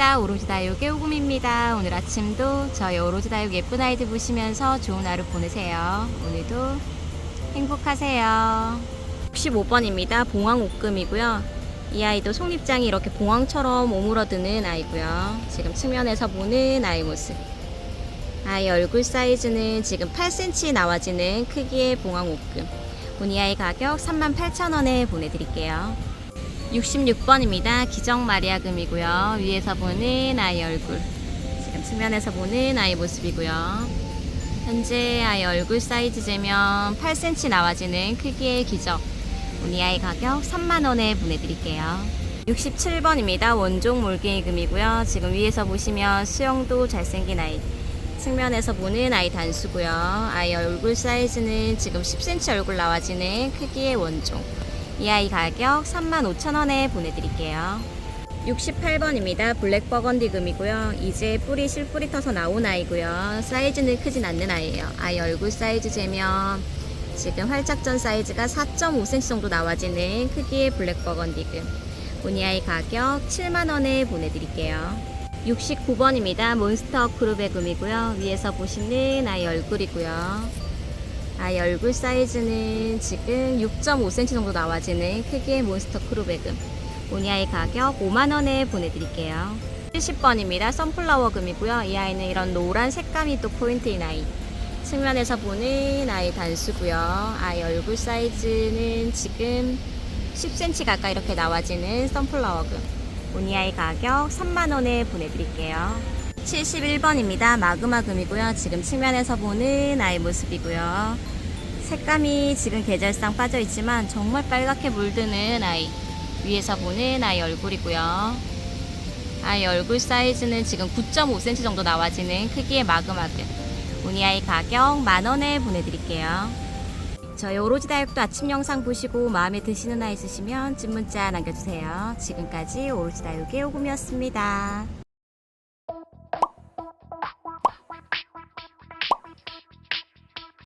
반갑습니다. 오로지 다육의 오금입니다. 오늘 아침도 저희 오로지 다육 예쁜 아이들 보시면서 좋은 하루 보내세요. 오늘도 행복하세요. 65번입니다. 봉황 옥금이고요. 이 아이도 속립장이 이렇게 봉황처럼 오므러드는 아이고요. 지금 측면에서 보는 아이 모습. 아이 얼굴 사이즈는 지금 8cm 나와지는 크기의 봉황 옥금. 오늘 이 아이 가격 38,000원에 보내드릴게요. 66번입니다. 기정 마리아금이고요. 위에서 보는 아이 얼굴. 지금 측면에서 보는 아이 모습이고요. 현재 아이 얼굴 사이즈 재면 8cm 나와지는 크기의 기적. 오니 아이 가격 3만원에 보내드릴게요. 67번입니다. 원종 몰개이금이고요. 지금 위에서 보시면 수영도 잘생긴 아이. 측면에서 보는 아이 단수고요. 아이 얼굴 사이즈는 지금 10cm 얼굴 나와지는 크기의 원종. 이 아이 가격 35,000원에 보내드릴게요. 68번입니다. 블랙 버건디 금이고요. 이제 뿌리 실뿌리 터서 나온 아이고요. 사이즈는 크진 않는 아이예요. 아이 얼굴 사이즈 재면 지금 활착전 사이즈가 4.5cm 정도 나와지는 크기의 블랙 버건디 금. 오니 아이 가격 7만원에 보내드릴게요. 69번입니다. 몬스터 크루베 금이고요. 위에서 보시는 아이 얼굴이고요. 아이 얼굴 사이즈는 지금 6.5cm 정도 나와지는 크기의 몬스터 크루베금. 오니 아이 가격 5만원에 보내드릴게요. 70번입니다. 선플라워 금이고요. 이 아이는 이런 노란 색감이 또 포인트인 아이. 측면에서 보는 아이 단수고요. 아이 얼굴 사이즈는 지금 10cm 가까이 이렇게 나와지는 선플라워 금. 오니 아이 가격 3만원에 보내드릴게요. 71번입니다. 마그마 금이고요. 지금 측면에서 보는 아이 모습이고요. 색감이 지금 계절상 빠져 있지만 정말 빨갛게 물드는 아이. 위에서 보는 아이 얼굴이고요. 아이 얼굴 사이즈는 지금 9.5cm 정도 나와지는 크기의 마그마 금. 오니 아이 가격 만원에 보내드릴게요. 저희 오로지 다육도 아침 영상 보시고 마음에 드시는 아이 있으시면 찐 문자 남겨주세요. 지금까지 오로지 다육의 오금이었습니다.